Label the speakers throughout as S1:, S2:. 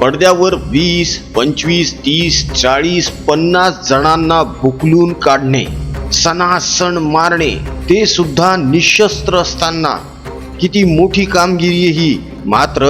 S1: पडद्यावर वीस पंचवीस तीस चाळीस पन्नास जणांना भुकलून काढणे सणासण मारणे ते सुद्धा निशस्त्र असताना किती मोठी कामगिरी ही मात्र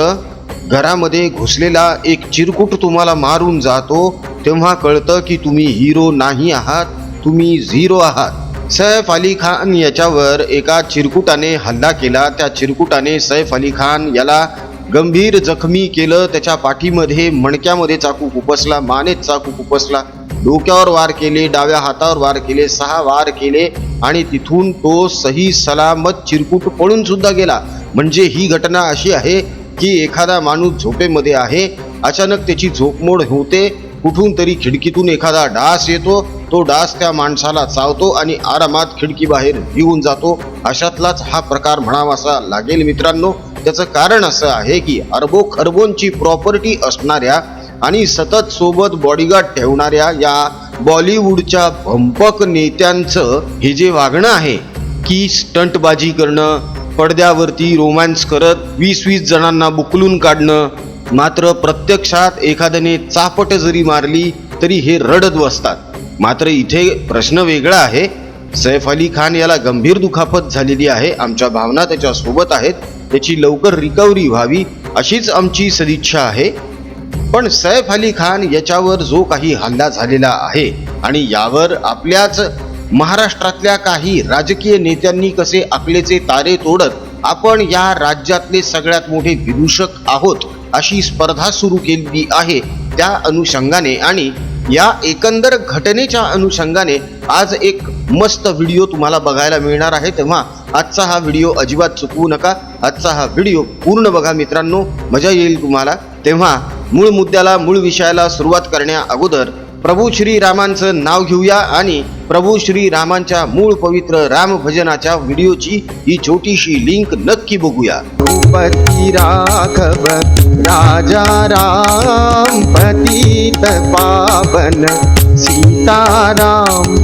S1: घरामध्ये घुसलेला एक चिरकुट तुम्हाला मारून जातो तेव्हा कळतं की तुम्ही हिरो नाही आहात तुम्ही झिरो आहात. सैफ अली खान याच्यावर एका चिरकुटाने हल्ला केला त्या चिरकुटाने सैफ अली खान याला गंभीर जखमी केलं त्याच्या पाठीमध्ये मणक्यामध्ये चाकू खुपसला मानेत चाकू खुपसला. डोक्यावर वार केले डाव्या हातावर वार केले सहा वार केले आणि तिथून तो सही सलामत चिरकुट पळून सुद्धा गेला. म्हणजे ही घटना अशी आहे की एखादा माणूस झोपेमध्ये आहे अचानक त्याची झोपमोड होते कुठून तरी खिडकीतून एखादा डास येतो तो डास त्या माणसाला चावतो आणि आरामात खिडकी बाहेर जातो. अशातलाच हा प्रकार म्हणावासा लागेल मित्रांनो. त्याचं कारण असं आहे की अरबो खरबोंची प्रॉपर्टी असणाऱ्या आणि सतत सोबत बॉडीगार्ड ठेवणाऱ्या या बॉलिवूडच्या भंपक नेत्यांचं हे जे वागणं आहे की स्टंटबाजी करणं पडद्यावरती रोमॅन्स करत वीस वीस जणांना बुकलून काढणं मात्र प्रत्यक्षात एखाद्याने चापट जरी मारली तरी हे रडत बसतात. मात्र इथे प्रश्न वेगळा आहे. सैफ अली खान याला गंभीर दुखापत झालेली आहे. आमच्या भावना त्याच्यासोबत आहेत. त्याची लवकर रिकव्हरी व्हावी अशीच आमची सदिच्छा आहे. पण सैफ अली खान याच्यावर जो काही हल्ला झालेला आहे आणि यावर आपल्याच महाराष्ट्रातल्या काही राजकीय नेत्यांनी कसे आपलेचे तारे तोडत आपण या राज्यातले सगळ्यात मोठे विदूषक आहोत अशी स्पर्धा सुरू केली आहे त्या अनुषंगाने आणि या एकंदर घटनेच्या अनुषंगाने आज एक मस्त व्हिडिओ तुम्हाला बघायला मिळणार आहे. तेव्हा आजचा हा व्हिडिओ अजिबात चुकवू नका. आजचा हा व्हिडिओ पूर्ण बघा मित्रांनो. मजा येईल तुम्हाला. तेव्हा मूळ मुद्द्याला मूळ विषयाला सुरुवात करण्या अगोदर प्रभू श्री रामांचं नाव घेऊया आणि प्रभू श्री रामांच्या मूळ पवित्र राम भजनाच्या व्हिडिओची ही छोटीशी लिंक नक्की बघूया.
S2: पती राघव राजा राम पतित पावन सीताराम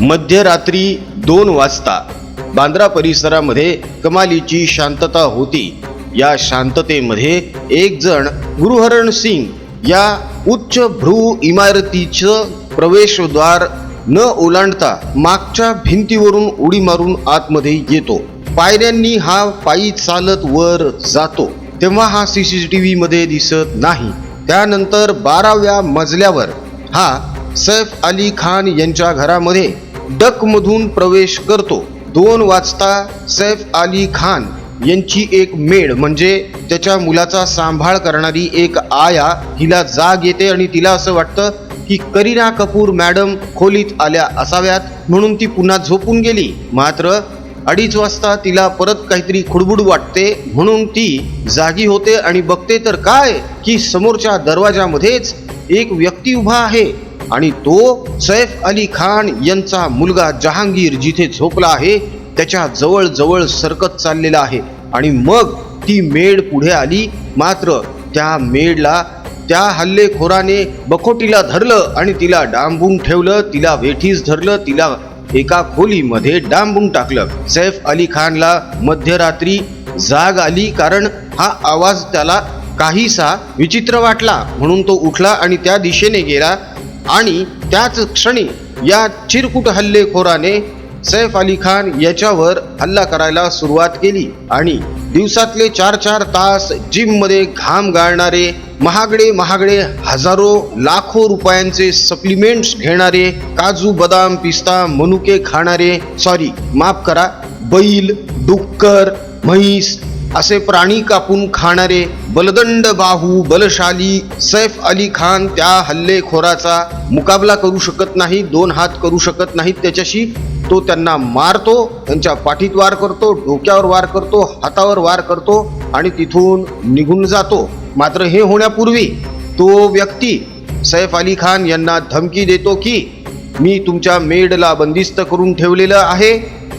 S1: मध्यरात्री दोन वाजता बांद्रा परिसरामध्ये कमालीची शांतता होती. या शांततेमध्ये एक जण गुरुहरण सिंग या उच्च भ्रू इमारतीचं प्रवेशद्वार न ओलांडता मागच्या भिंतीवरून उडी मारून आतमध्ये येतो. पायऱ्यांनी हा पायी चालत वर जातो. तेव्हा हा सी सी टी व्हीमध्ये दिसत नाही. त्यानंतर बाराव्या मजल्यावर हा सैफ अली खान यांच्या घरामध्ये डक मधून प्रवेश करतो. दोन वाजता सैफ अली खान यांची एक मेड म्हणजे त्याच्या मुलाचा सांभाळ करणारी एक आया हिला जाग येते आणि तिला असं वाटतं की करीना कपूर मॅडम खोलीत आल्या असाव्यात म्हणून ती पुन्हा झोपून गेली. मात्र अडीच वाजता तिला परत काहीतरी खुडबुड वाटते म्हणून ती जागी होते आणि बघते तर काय की समोरच्या दरवाजामध्येच एक व्यक्ती उभा आहे. आणि तो सैफ अली खान यांचा मुलगा जहांगीर जिथे झोपला आहे त्याच्या जवळजवळ सरकत चाललेला आहे. आणि मग ती मेड पुढे आली. मात्र त्या मेडला त्या हल्लेखोराने बखोटीला धरलं आणि तिला डांबून ठेवलं तिला वेठीस धरलं तिला एका खोलीमध्ये डांबून टाकलं. सैफ अली खानला मध्यरात्री जाग आली कारण हा आवाज त्याला काहीसा विचित्र वाटला. म्हणून तो उठला आणि त्या दिशेने गेला. आणि त्याच क्षणी या चिरकुट हल्लेखोराने सैफ अली खान याच्यावर हल्ला करायला सुरुवात केली. आणि दिवसातले चार चार तास जिममध्ये घाम गाळणारे महागडे महागडे हजारो लाखो रुपयांचे सप्लिमेंट्स घेणारे काजू बदाम पिस्ता मनुके खाणारे सॉरी माफ करा बैल डुक्कर म्हैस असे प्राणी कापून खाणारे बलदंड बाहू बलशाली सैफ अली खान त्या हल्लेखोराचा मुकाबला करू शकत नाही दोन हात करू शकत नाहीत. त्याच्याशी तो त्यांना मारतो त्यांच्या पाठीत वार करतो डोक्यावर वार करतो हातावर वार करतो आणि तिथून निघून जातो. मात्र हे होण्यापूर्वी तो व्यक्ती सैफ अली खान यांना धमकी देतो की मी तुमच्या मेडला बंदिस्त करून ठेवलेलं आहे.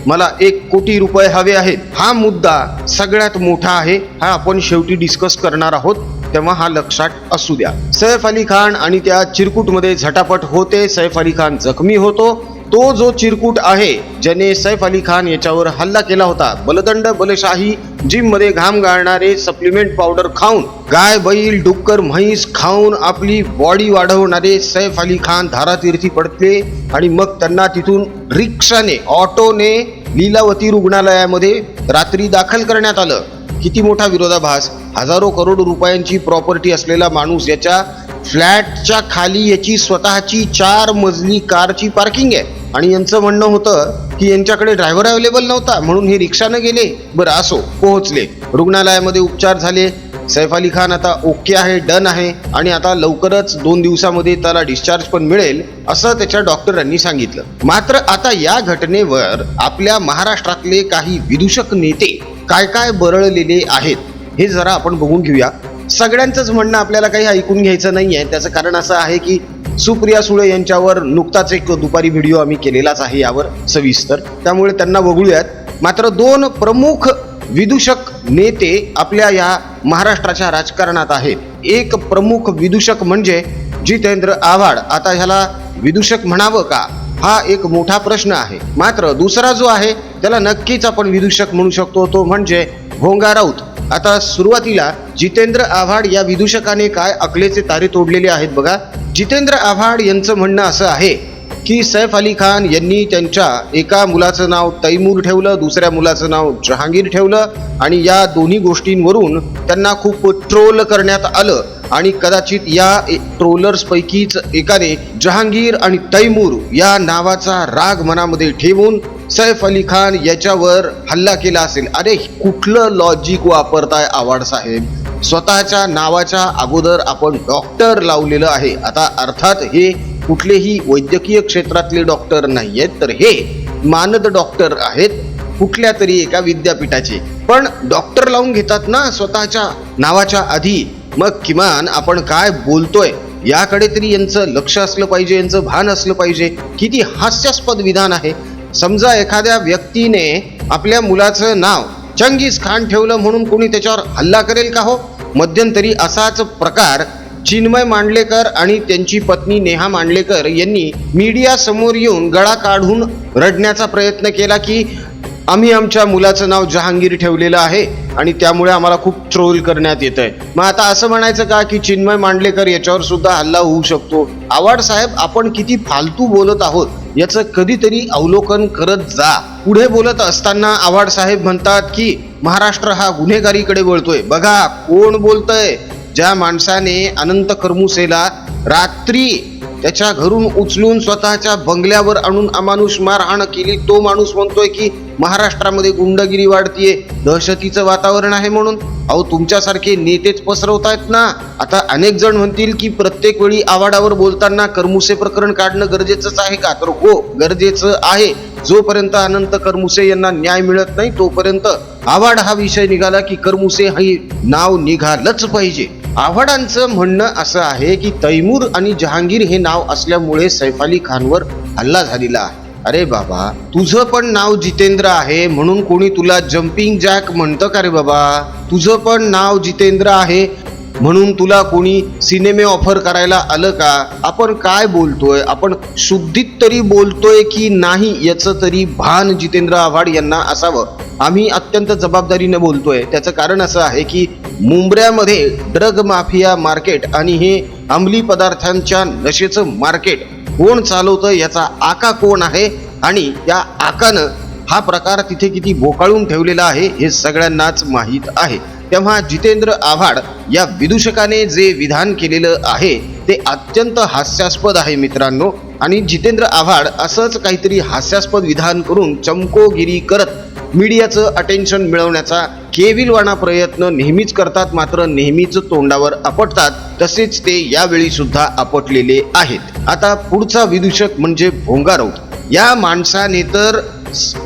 S1: मला एक कोटी रुपये हवे आहेत. हा मुद्दा सगळ्यात मोठा आहे. हा आपण शेवटी डिस्कस करणार आहोत. तेव्हा हा लक्षात असू द्या. सैफ अली खान आणि त्या चिरकुटमध्ये झटापट होते. सैफ अली खान जखमी होतो. तो जो चिरकूट आहे ज्याने सैफ अली खान याच्यावर हल्ला केला होता. बलदंड बलशाही जिममध्ये घाम गाळणारे सप्लिमेंट पावडर खाऊन गाय बैल डुक्कर म्हैस खाऊन आपली बॉडी वाढवणारे सैफ अली खान धारातीर्थी पडले आणि मग त्यांना तिथून रिक्षाने ऑटोने लीलावती रुग्णालयामध्ये रात्री दाखल करण्यात आलं. किती मोठा विरोधाभास. हजारो करोड रुपयांची प्रॉपर्टी असलेला माणूस याच्या फ्लॅटच्या खाली याची स्वतःची चार मजली कारची पार्किंग आहे. आणि यांचं म्हणणं होतं की यांच्याकडे ड्रायव्हर अवेलेबल नव्हता म्हणून हे रिक्षानं गेले. बरं असो पोहोचले. रुग्णालयामध्ये उपचार झाले. सैफ अली खान आता ओके आहे डन आहे. आणि आता लवकरच दोन दिवसामध्ये त्याला डिस्चार्ज पण मिळेल असं त्याच्या डॉक्टरांनी सांगितलं. मात्र आता या घटनेवर आपल्या महाराष्ट्रातले काही विदूषक नेते काय काय बरळलेले आहेत हे जरा आपण बघून घेऊया. सगळ्यांचंच म्हणणं आपल्याला काही ऐकून घ्यायचं नाही आहे त्याचं कारण असं आहे की सुप्रिया सुळे यांच्यावर नुकताच एक दुपारी व्हिडिओ आम्ही केलेलाच आहे यावर सविस्तर. त्यामुळे त्यांना वगळूयात मात्र दोन प्रमुख विदूषक नेते आपल्या या महाराष्ट्राच्या राजकारणात आहेत. एक प्रमुख विदूषक म्हणजे जितेंद्र आव्हाड. आता ह्याला विदूषक म्हणावं का? हा एक मोठा प्रश्न आहे. मात्र दुसरा जो आहे त्याला नक्कीच आपण विदूषक म्हणू शकतो. तो म्हणजे भोंगा राऊत. आता सुरुवातीला जितेंद्र आव्हाड या विदूषकाने काय अकलेचे तारे तोडलेले आहेत बघा. जितेंद्र आव्हाड यांचं म्हणणं असं आहे की सैफ अली खान यांनी त्यांच्या एका मुलाचं नाव तैमूर ठेवलं दुसऱ्या मुलाचं नाव जहांगीर ठेवलं आणि या दोन्ही गोष्टींवरून त्यांना खूप ट्रोल करण्यात आलं आणि कदाचित या ट्रोलर्सपैकीच एकाने जहांगीर आणि तैमूर या नावाचा राग मनामध्ये ठेवून सैफ अली खान याच्यावर हल्ला केला असेल. अरे कुठलं लॉजिक वापरताय आवाड साहेब? स्वतःच्या नावाच्या अगोदर आपण डॉक्टर लावलेलं आहे. आता अर्थात हे कुठलेही वैद्यकीय क्षेत्रातले डॉक्टर नाही आहेत तर हे मानद डॉक्टर आहेत कुठल्या तरी एका विद्यापीठाचे. पण डॉक्टर लावून घेतात ना स्वतःच्या नावाच्या आधी मग किमान आपण काय बोलतोय? याकडे तरी यांचं लक्ष असलं पाहिजे यांचं भान असलं पाहिजे. किती हास्यास्पद विधान आहे. समजा एखाद्या व्यक्तीने आपल्या मुलाचं नाव चंगीज खान ठेवलं म्हणून कोणी त्याच्यावर हल्ला करेल का हो? मध्यंतरी असाच प्रकार चिन्मय मांडलेकर आणि त्यांची पत्नी नेहा मांडलेकर यांनी मीडिया समोर येऊन गळा काढून रडण्याचा प्रयत्न केला की आम्ही आमच्या मुलाचं नाव जहांगीर ठेवलेलं आहे आणि त्यामुळे आम्हाला खूप ट्रोल करण्यात येत आहे मग आता असं म्हणायचं का की चिन्मय मांडलेकर याच्यावर सुद्धा हल्ला होऊ शकतो? आवाड साहेब आपण किती फालतू बोलत आहोत. याचं कधीतरी अवलोकन करत जा. पुढे बोलत असताना आव्हाड साहेब म्हणतात की महाराष्ट्र हा गुन्हेगारीकडे वळतोय. बघा कोण बोलतय? ज्या माणसाने अनंत करमुसेला रात्री त्याच्या घरून उचलून स्वतःच्या बंगल्यावर आणून अमानुष मारहाण केली. तो माणूस म्हणतोय की महाराष्ट्रामध्ये गुंडगिरी वाढतीये दहशतीचं वातावरण आहे म्हणून. अहो तुमच्यासारखे नेतेच पसरवतायत ना. आता अनेक जण म्हणतील की प्रत्येक वेळी आवाडावर बोलताना करमुसे प्रकरण काढणं गरजेचंच आहे का? तर हो गरजेचं आहे. जोपर्यंत अनंत करमुसे यांना न्याय मिळत नाही तोपर्यंत आवाड हा विषय निघाला की करमुसे हे नाव निघालंच पाहिजे. आव्हाडांचं म्हणणं असं आहे की तैमूर आणि जहांगीर हे नाव असल्यामुळे सैफ अली खानवर हल्ला झालेला आहे. अरे बाबा तुझं पण नाव जितेंद्र आहे म्हणून कोणी तुला जम्पिंग जॅक म्हणतं का रे बाबा? तुझं पण नाव जितेंद्र आहे म्हणून तुला कोणी सिनेमे ऑफर करायला आलं का? आपण काय बोलतोय? आपण शुद्धीत तरी बोलतोय की नाही याचं तरी भान जितेंद्र आव्हाड यांना असावं. आम्ही अत्यंत जबाबदारीने बोलतोय. त्याचं कारण असं आहे की मुंबऱ्यामध्ये ड्रग माफिया मार्केट आणि हे अंमली पदार्थांच्या नशेचं मार्केट कोण चालवतं याचा आका कोण आहे आणि या आकानं हा प्रकार तिथे किती बोकाळून ठेवलेला आहे हे सगळ्यांनाच माहीत आहे. तेव्हा जितेंद्र आव्हाड या विदूषकाने जे विधान केलेलं आहे ते अत्यंत हास्यास्पद आहे मित्रांनो. आणि जितेंद्र आव्हाड असंच काहीतरी हास्यास्पद विधान करून चमकोगिरी करत मीडियाचं अटेन्शन मिळवण्याचा केविलवाणा प्रयत्न नेहमीच करतात मात्र नेहमीच तोंडावर आपटतात. तसेच ते यावेळी सुद्धा आपटलेले आहेत. आता पुढचा विदूषक म्हणजे भोंगा या माणसाने तर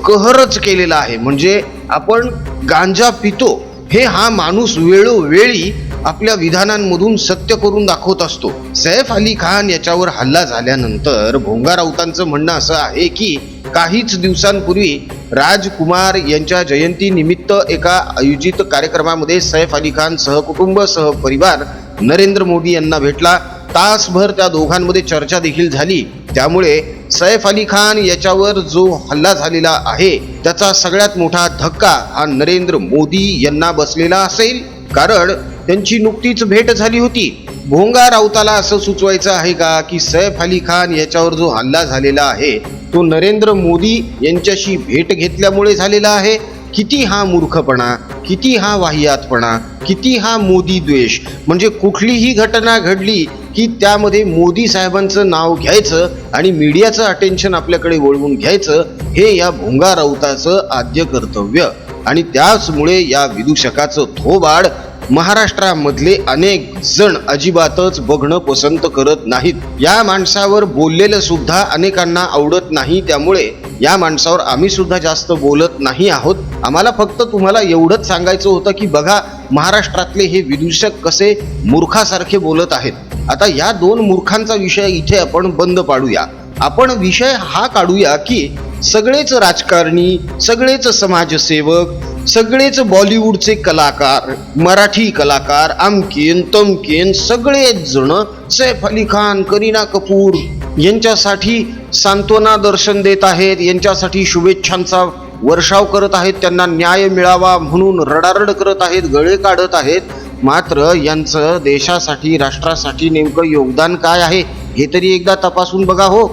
S1: कहरच केलेला आहे. म्हणजे आपण गांजा पितो हे हा माणूस वेळोवेळी आपल्या विधानांमधून सत्य करून दाखवत असतो. सैफ अली खान याच्यावर हल्ला झाल्यानंतर भोंगा राऊतांचं म्हणणं असं आहे की काहीच दिवसांपूर्वी राजकुमार यांच्या जयंतीनिमित्त एका आयोजित कार्यक्रमामध्ये सैफ अली खान सहकुटुंब सहपरिवार नरेंद्र मोदी यांना भेटला. तासभर त्या दोघांमध्ये चर्चा देखील झाली. त्यामुळे सैफ अली खान याच्यावर जो हल्ला झालेला आहे त्याचा सगळ्यात मोठा धक्का हा नरेंद्र मोदी यांना बसलेला असेल. कारण त्यांची नुकतीच भेट झाली होती. भोंगा राऊताला असं सुचवायचं आहे का की सैफ अली खान याच्यावर जो हल्ला झालेला आहे तो नरेंद्र मोदी यांच्याशी भेट घेतल्यामुळे झालेला आहे. किती हा मूर्खपणा किती हा वाह्यातपणा किती हा मोदी द्वेष. म्हणजे कुठलीही घटना घडली की त्यामध्ये मोदी साहेबांचं नाव घ्यायचं आणि मीडियाचं अटेन्शन आपल्याकडे वळवून घ्यायचं हे या भोंगा राऊताचं आद्य कर्तव्य. आणि त्याचमुळे या विदूषकाचं थोबाड महाराष्ट्रामधले अनेक जण अजिबातच बघणं पसंत करत नाहीत. या माणसावर बोललेलं सुद्धा अनेकांना आवडत नाही त्यामुळे या माणसावर आम्ही सुद्धा जास्त बोलत नाही आहोत. आम्हाला फक्त तुम्हाला एवढंच सांगायचं होतं की बघा महाराष्ट्रातले हे विदूषक कसे मूर्खासारखे बोलत आहेत. आता या दोन मूर्खांचा विषय इथे आपण बंद पाडूया. आपण विषय हा काढूया की सगळेच राजकारणी सगळेच समाजसेवक सगळेच बॉलिवूडचे कलाकार मराठी कलाकार आमकेन तमकेन सगळेच जण सैफ अली खान करीना कपूर यांच्यासाठी सांत्वना दर्शन देत आहेत यांच्यासाठी शुभेच्छांचा वर्षाव करत आहेत त्यांना न्याय मिळावा म्हणून रडारड करत आहेत गळे काढत आहेत. मात्र यांचं देशासाठी राष्ट्रासाठी नेमकं योगदान काय आहे हे तरी एकदा तपासून बघा हो.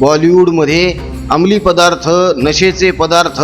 S1: बॉलिवूडमध्ये अंमली पदार्थ नशेचे पदार्थ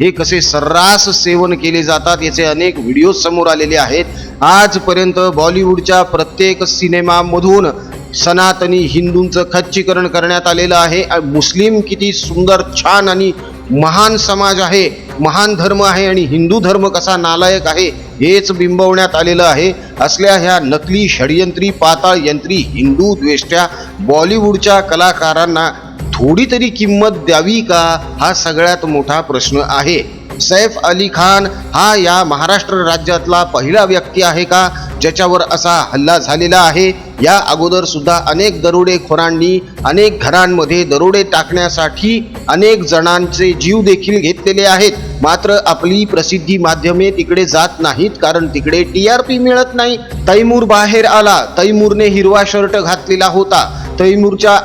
S1: हे कसे सर्रास सेवन केले जातात याचे अनेक व्हिडिओ समोर आलेले आहेत. आजपर्यंत बॉलिवूडच्या प्रत्येक सिनेमामधून सनातनी हिंदूंचं खच्चीकरण करण्यात आलेलं आहे. मुस्लिम किती सुंदर छान आणि महान समाज आहे. महान धर्म आहे आणि हिंदू धर्म कसा नालायक आहे हेच बिंबवण्यात आलेलं आहे. असल्या ह्या नकली षडयंत्री पाताळ यंत्री हिंदू द्वेष्ट्या बॉलिवूडच्या कलाकारांना थोडी तरी किंमत द्यावी का? हा सगळ्यात मोठा प्रश्न आहे. सैफ अली खान हा या महाराष्ट्र राज्यातला पहिला व्यक्ती आहे का? ज्याच्यावर असा हल्ला झालेला आहे. या अगोदर सुद्धा अनेक दरोडेखोरांनी अनेक घरांमध्ये दरोडे टाकण्यासाठी अनेक जणांचे जीव देखील घेतलेले आहेत. मात्र आपली प्रसिद्धी माध्यमे तिकडे जात नाहीत कारण तिकडे टी आर पी मिळत नाही. तैमूर बाहेर आला. तैमूरने हिरवा शर्ट घातलेला होता. तैमूरच्या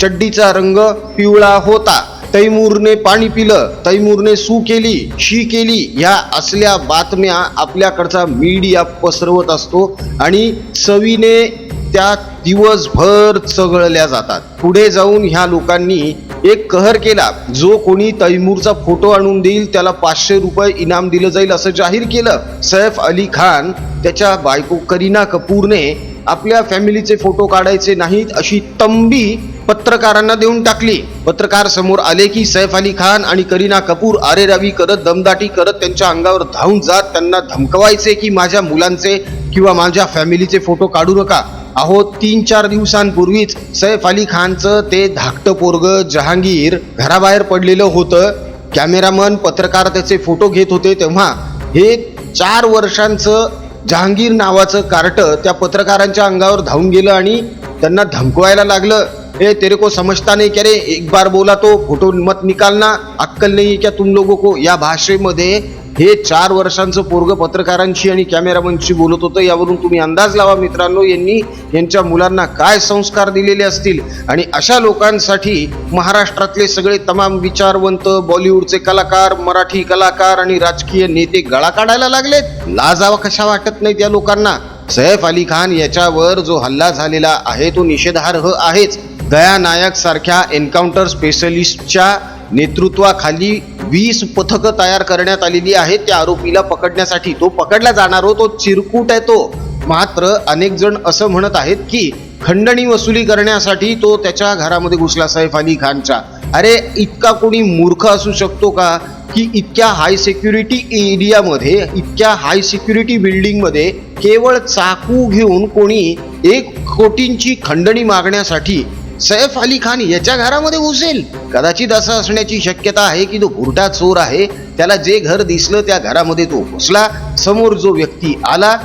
S1: चड्डीचा रंग पिवळा होता. तैमूरने पाणी पिलं तैमूरने सू केली शी केली ह्या असल्या बातम्या आपल्याकडचा मीडिया पसरवत असतो आणि चवीने त्या दिवसभर चघळल्या जातात. पुढे जाऊन ह्या लोकांनी एक कहर केला जो कोणी तैमूरचा फोटो आणून देईल त्याला पाचशे रुपये इनाम दिलं जाईल असं जाहीर केलं. सैफ अली खान त्याच्या बायको करीना कपूरने आपल्या फॅमिलीचे फोटो काढायचे नाहीत अशी तंबी पत्रकारांना देऊन टाकली. पत्रकार समोर आले की सैफ अली खान आणि करीना कपूर आरेरावी करत दमदाटी करत त्यांच्या अंगावर धावून जात त्यांना धमकवायचे की माझ्या मुलांचे किंवा माझ्या फॅमिलीचे फोटो काढू नका. अहो तीन चार दिवसांपूर्वीच सैफ अली खानचं ते धाकटं पोरग जहांगीर घराबाहेर पडलेलं होतं. कॅमेरामन पत्रकार त्याचे फोटो घेत होते तेव्हा. हे चार वर्षांचं जहांगीर नावाचं कार्ट त्या पत्रकारांच्या अंगावर धावून गेलं आणि त्यांना धमकवायला लागलं. ए तेरे को समजता नहीं क्या रे एक बार बोला तो फोटो मत निकालना अक्कल नहीं क्या तुम लोगों को? या भाषेमध्ये हे चार वर्षांचं पोरग पत्रकारांशी आणि कॅमेरामनशी बोलत होतं. यावरून तुम्ही अंदाज लावा मित्रांनो यांनी यांच्या मुलांना काय संस्कार दिलेले असतील? आणि अशा लोकांसाठी महाराष्ट्रातले सगळे तमाम विचारवंत बॉलिवूडचे कलाकार मराठी कलाकार आणि राजकीय नेते गळा काढायला लागलेत. लाजावा कशा वाटत नाही त्या लोकांना? सैफ अली खान याच्यावर जो हल्ला झालेला आहे तो निषेधार्ह आहेच. दया नायक सारख्या एन्काउंटर स्पेशलिस्टच्या नेतृत्वाखाली वीस पथकं तयार करण्यात आलेली आहेत. त्या आरोपीला पकडण्यासाठी तो पकडला जाणार हो तो चिरकूट आहे तो. मात्र अनेक जण असं म्हणत आहेत की खंडणी वसुली करण्यासाठी तो त्याच्या घरामध्ये घुसला सैफ अली खानच्या. अरे इतका कोणी मूर्ख असू शकतो का? की इतक्या हाय सिक्युरिटी एरियामध्ये इतक्या हाय सिक्युरिटी बिल्डिंगमध्ये केवळ चाकू घेऊन कोणी एक कोटींची खंडणी मागण्यासाठी सैफ अली खान याच्या घरामध्ये घुसेल. कदाचित असं असण्याची शक्यता आहे की तो भुरटा चोर आहे. त्याला जे घर दिसलं त्या घरामध्ये तो घुसला. समोर जो व्यक्ती आला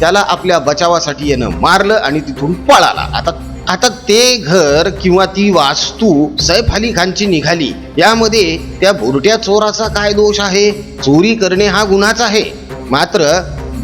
S1: त्याला आपल्या बचावासाठी यानं मारलं आणि तिथून पळाला. आता आता ते घर किंवा ती वास्तू सैफ अली खानची निघाली. यामध्ये त्या भुरट्या चोराचा काय दोष आहे? चोरी करणे हा गुन्हाच आहे. मात्र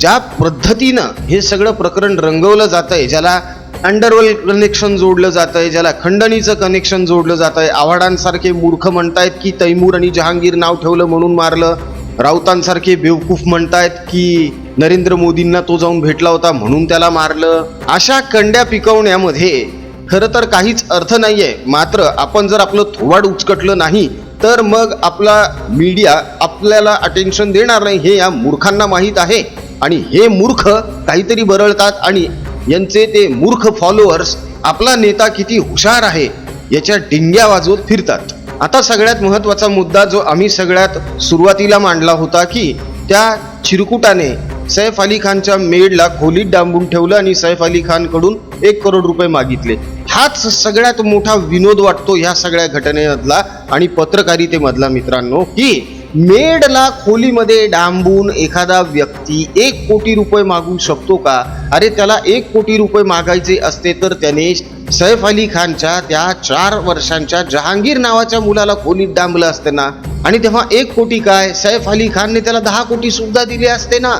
S1: ज्या पद्धतीनं हे सगळं प्रकरण रंगवलं जात आहे ज्याला अंडरवर्ल्ड कनेक्शन जोडलं जात आहे ज्याला खंडणीचं कनेक्शन जोडलं जात आहे आव्हाडांसारखे मूर्ख म्हणतायत की तैमूर आणि जहांगीर नाव ठेवलं म्हणून मारलं. राऊतांसारखे बेवकूफ म्हणतायत की नरेंद्र मोदींना तो जाऊन भेटला होता म्हणून त्याला मारलं. अशा कंड्या पिकवण्यामध्ये खरं तर काहीच अर्थ नाही आहे मात्र आपण जर आपलं थोवाड उचकटलं नाही तर मग आपला मीडिया आपल्याला अटेन्शन देणार नाही हे या मूर्खांना माहीत आहे. आणि हे मूर्ख काहीतरी बरळतात आणि यांचे ते मूर्ख फॉलोअर्स आपला नेता किती हुशार आहे याच्या डिंग्या वाजवत फिरतात. आता सगळ्यात महत्त्वाचा मुद्दा जो आम्ही सगळ्यात सुरुवातीला मांडला होता की त्या चिरकुटाने सैफ अली खानच्या मेडला खोलीत डांबून ठेवलं आणि सैफ अली खानकडून एक करोड रुपये मागितले. हाच सगळ्यात मोठा विनोद वाटतो ह्या सगळ्या घटनेमधला आणि पत्रकारितेमधला मित्रांनो की मेडला खोलीमध्ये डांबून एखादा व्यक्ती एक कोटी रुपये मागू शकतो का? अरे त्याला एक कोटी रुपये मागायचे असते तर त्याने सैफ अली खानच्या त्या चार वर्षांच्या जहांगीर नावाच्या मुलाला खोलीत डांबलं असते ना? आणि तेव्हा एक कोटी काय? सैफ अली खानने त्याला दहा कोटी सुद्धा दिले असते ना?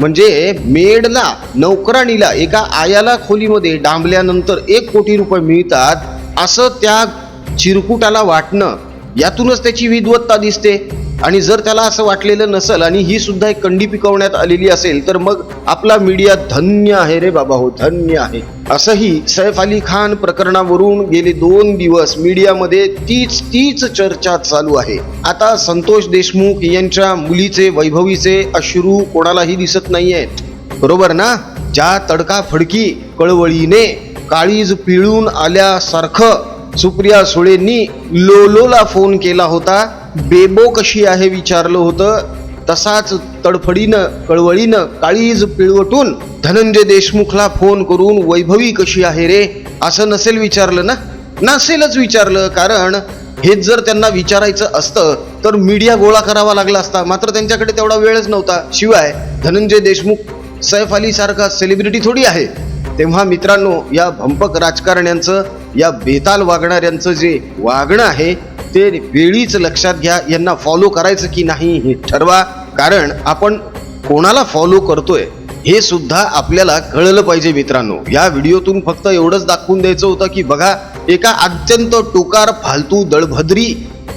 S1: म्हणजे मेडला नोकराणीला एका आयाला खोलीमध्ये डांबल्यानंतर एक कोटी रुपये मिळतात असं त्या चिरकुटाला वाटणं यातूनच त्याची विद्वत्ता दिसते. आणि जर त्याला असं वाटलेलं नसेल आणि ही सुद्धा एक कंडी पिकवण्यात आलेली असेल तर मग आपला मीडिया धन्य आहे रे बाबा हो धन्य आहे. असंही सैफ अली खान प्रकरणावरून गेले दोन दिवस मीडियामध्ये तीच तीच चर्चा चालू आहे. आता संतोष देशमुख यांच्या मुलीचे वैभवीचे अश्रू कोणालाही दिसत नाहीयेत बरोबर ना? ज्या तडकाफडकी कळवळीने काळीज पिळून आल्यासारखं सुप्रिया सुळेंनी लोलोला फोन केला होता बेबो कशी आहे विचारलं होतं. तसाच तडफडीनं कळवळीनं काळीज पिळवटून धनंजय देशमुखला फोन करून वैभवी कशी आहे रे? असं नसेल विचारलं ना? नसेलच विचारलं कारण हेच जर त्यांना विचारायचं असतं तर मीडिया गोळा करावा लागला असता. मात्र त्यांच्याकडे तेवढा वेळच नव्हता. शिवाय धनंजय देशमुख सैफ अली सारखा सेलिब्रिटी थोडी आहे. तेव्हा मित्रांनो या भंपक राजकारण्यांचं या बेताल वागणाऱ्यांचं जे वागणं आहे ते वेळीच लक्षात घ्या यांना फॉलो करायचं की नाही हे ठरवा. कारण आपण कोणाला फॉलो करतोय हे सुद्धा आपल्याला कळलं पाहिजे मित्रांनो. या व्हिडिओतून फक्त एवढंच दाखवून द्यायचं होतं की बघा एका अत्यंत टोकार फालतू दळभद्री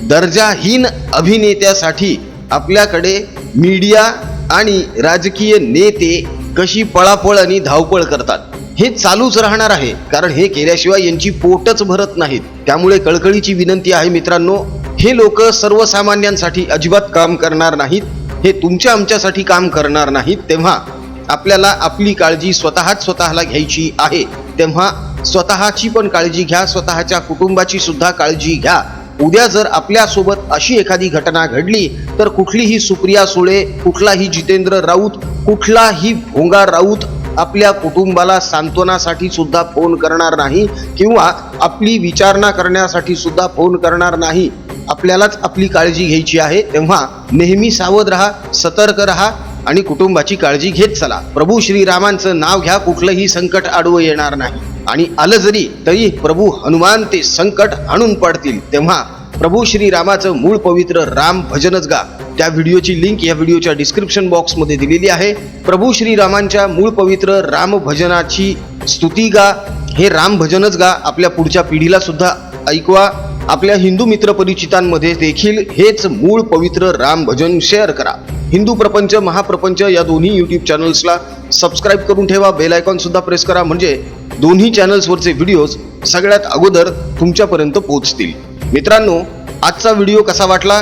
S1: दर्जाहीन अभिनेत्यासाठी आपल्याकडे मीडिया आणि राजकीय नेते कशी पळापळ आणि धावपळ करतात. हे चालूच राहणार आहे. कारण हे केल्याशिवाय यांची पोटच भरत नाहीत. त्यामुळे कळकळीची विनंती आहे मित्रांनो हे लोक सर्वसामान्यांसाठी अजिबात काम करणार नाहीत. हे तुमच्या आमच्यासाठी काम करणार नाहीत. तेव्हा आपल्याला आपली काळजी स्वतःच स्वतःला घ्यायची आहे. तेव्हा स्वतःची पण काळजी घ्या स्वतःच्या कुटुंबाची सुद्धा काळजी घ्या. उद्या जर आपल्यासोबत अशी एखादी घटना घडली तर कुठलीही सुप्रिया सुळे कुठलाही जितेंद्र राऊत कुठलाही भोंगा राऊत आपल्या कुटुंबाला सांत्वनासाठी सुद्धा फोन करणार नाही किंवा आपली विचारणा करण्यासाठी सुद्धा फोन करणार नाही. आपल्यालाच आपली काळजी घ्यायची आहे. तेव्हा नेहमी सावध राहा सतर्क राहा आणि कुटुंबाची काळजी घेत चला. प्रभू श्रीरामांचं नाव घ्या कुठलंही संकट आडवं येणार नाही. आणि आलं जरी तरी प्रभू हनुमान ते संकट आणून पडतील. तेव्हा प्रभू श्रीरामाचं मूळ पवित्र राम भजनच गा. त्या व्हिडिओची लिंक या व्हिडिओच्या डिस्क्रिप्शन बॉक्समध्ये दिलेली आहे. प्रभू श्रीरामांच्या मूळ पवित्र रामभजनाची स्तुती गा हे रामभजनच गा आपल्या पुढच्या पिढीला सुद्धा ऐकवा. आपल्या हिंदू मित्र परिचितांमध्ये देखील हेच मूळ पवित्र राम भजन शेअर करा. हिंदू प्रपंच महाप्रपंच या दोन्ही यूट्यूब चॅनल्सला सबस्क्राईब करून ठेवा. बेल आयकॉन सुद्धा प्रेस करा. म्हणजे दोन्ही चॅनल्सवरचे व्हिडिओज सगळ्यात अगोदर तुमच्यापर्यंत पोहोचतील. मित्रांनो आजचा व्हिडिओ कसा वाटला?